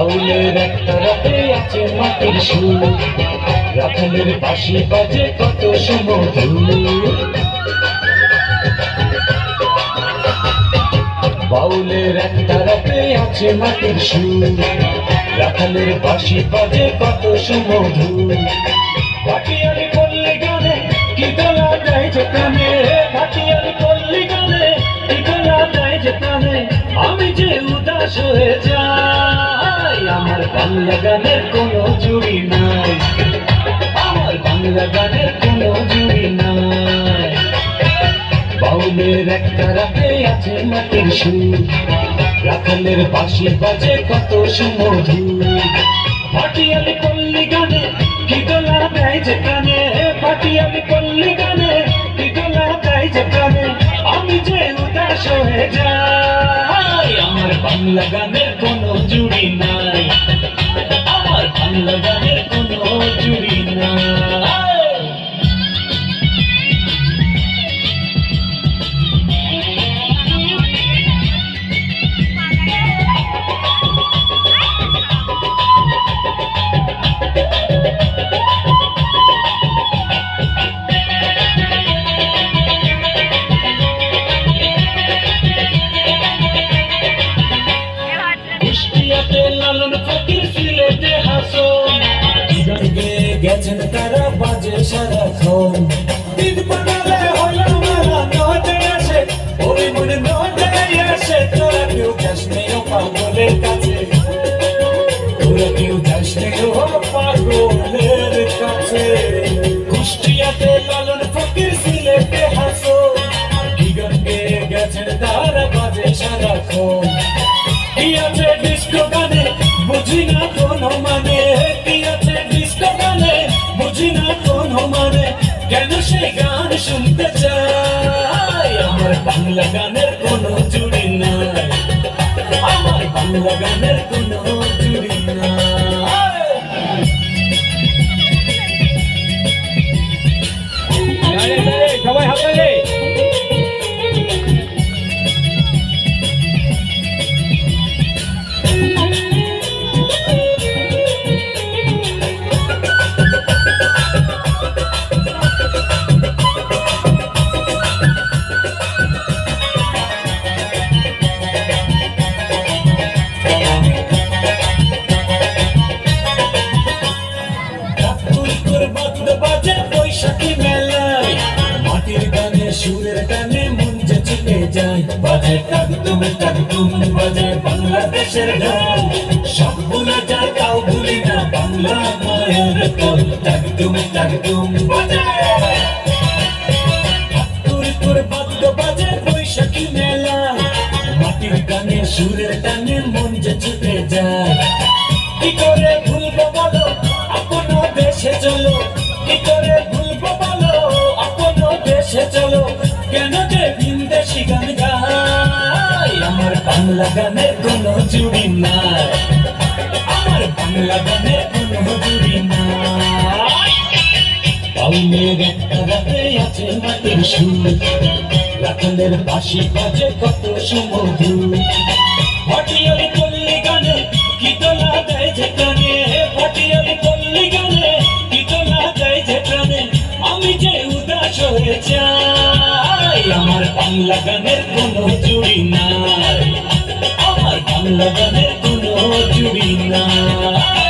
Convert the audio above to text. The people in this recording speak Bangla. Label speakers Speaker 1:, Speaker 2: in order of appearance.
Speaker 1: বাউলের একটা রাতে আছে মাটির সুর। রাখালের বাঁশি বাজে কত সমধুর। বাউলের একটা রাতে আছে মাটির সুর। রাখালের বাঁশি বাজে কত সমধুর। ভাটিয়ালি পল্লী গানে কি তোলা যায় যে কানে ভাটিয়ালি পল্লী গানে কি তোলা যায় যে কানে আমি যে উদাস হয়ে যাই আমার বাংলা গানের কোনো জুড়ি নাই। আমার বাংলা গানের কোনো জুড়ি নাই। বাউলের একটা রাতে আছে সুর। রাখালের বাঁশি বাজে কত সুমধুর। ভাটিয়ালি পল্লী গানে কি দোলা দেয় যে কানে? ভাটিয়ালি পল্লী গানে কি দোলা দেয় যে কানে? আমি যে উদাস হয়ে যাই, আমার বাংলা গানের কোনো জুড়ি নাই। আমার গেছেন তারা বাজে সারাক্ষণ দিন বানালে হলো মেলা নটে আসে ওরে মনে নটে আসে তোরা কেউ যাস নেই সে গান শুনতে চাই। আমার বাংলা গানের কোনো জুড়ি নাই। আমার বাংলা গানের বাজে বৈশাখী মেলায় মাটির গানে, সুরের টানে মন চলে যায়। বাজে টাকদুম টাকদুম বাজে বাংলাদেশের গান। সব ভুলে যায় তাও ভুলি না বাংলা মায়ের কল। বাজে। তুর তুর বাদ্য বাজে গানে, সুরের টানে মন যে কেন যে বিন্দেশি গান আমার বাংলা গানের কোনো জুড়ি নাই। আমার বাংলা গানের কোনো জুড়ি নাই। কত সুমধুর। ভাটিয়ালি পল্লী গানে কি দেয় যে আমার বাংলা গানের কোনো জুড়ি নাই। আমার গান লাগানের কোনো জুড়ি নাই।